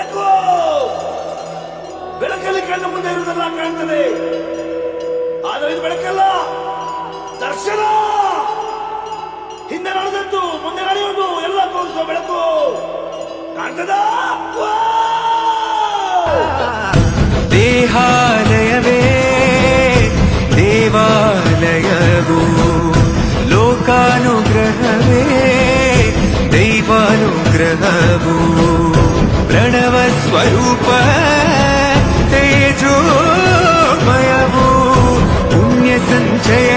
ಬೆಳಕು! ಬೆಳಕಲ್ಲಿ ಕಣ್ಣು ಮುಂದೆ ಇರುವುದನ್ನ ಕಾಣ್ತದೆ. ಆದರೆ ಇದು ಬೆಳಕಲ್ಲ, ದರ್ಶನ! ಹಿಂದೆ ನಡೆದದ್ದು, ಮುಂದೆ ನಡೆಯುವುದು, ಎಲ್ಲ ತೋರಿಸುವ ಬೆಳಕು. ಕಾಣ್ತದ? ದೇಹಾಲಯವೇ, ದೇವಾಲಯವೋ, ಲೋಕಾನುಗ್ರಹವೇ, ದೈವಾನುಗ್ರಹವು, ಪ್ರಣವ स्वरूप तेजो मयवो पुण्य संचय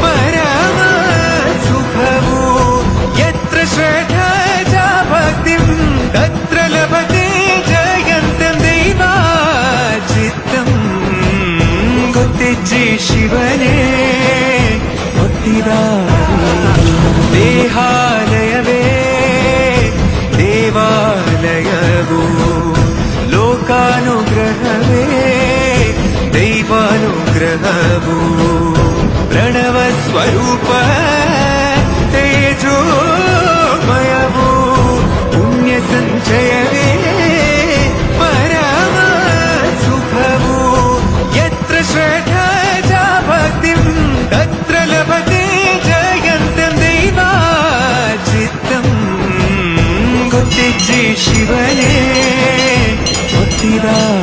परम सुभवो यत्र श्रद्धा च भक्तिं तत्र लभते जयन्तं देवा चित्तं गुत्तिज्जे शिवने भक्तिदा देहा ದೈವಾನುಗ್ರಹವು ಪ್ರಣವ ಸ್ವರೂಪ ತೇಜೋಮಯವು ಪುಣ್ಯ ಸಂಚಯವೇ ಪರಮ ಸುಖವು ಯತ್ರ ಶ್ರದ್ಧಾ ಚ ಭಕ್ತಿಂ ತತ್ರ ಲಭತೆ ಜಯಂತಂ ದೈವಾಚಿತ್ತಂ ಗೊತ್ತಿಜ್ಜಿ ಶಿವನೇ ಗೊತ್ತಿದಾರಿ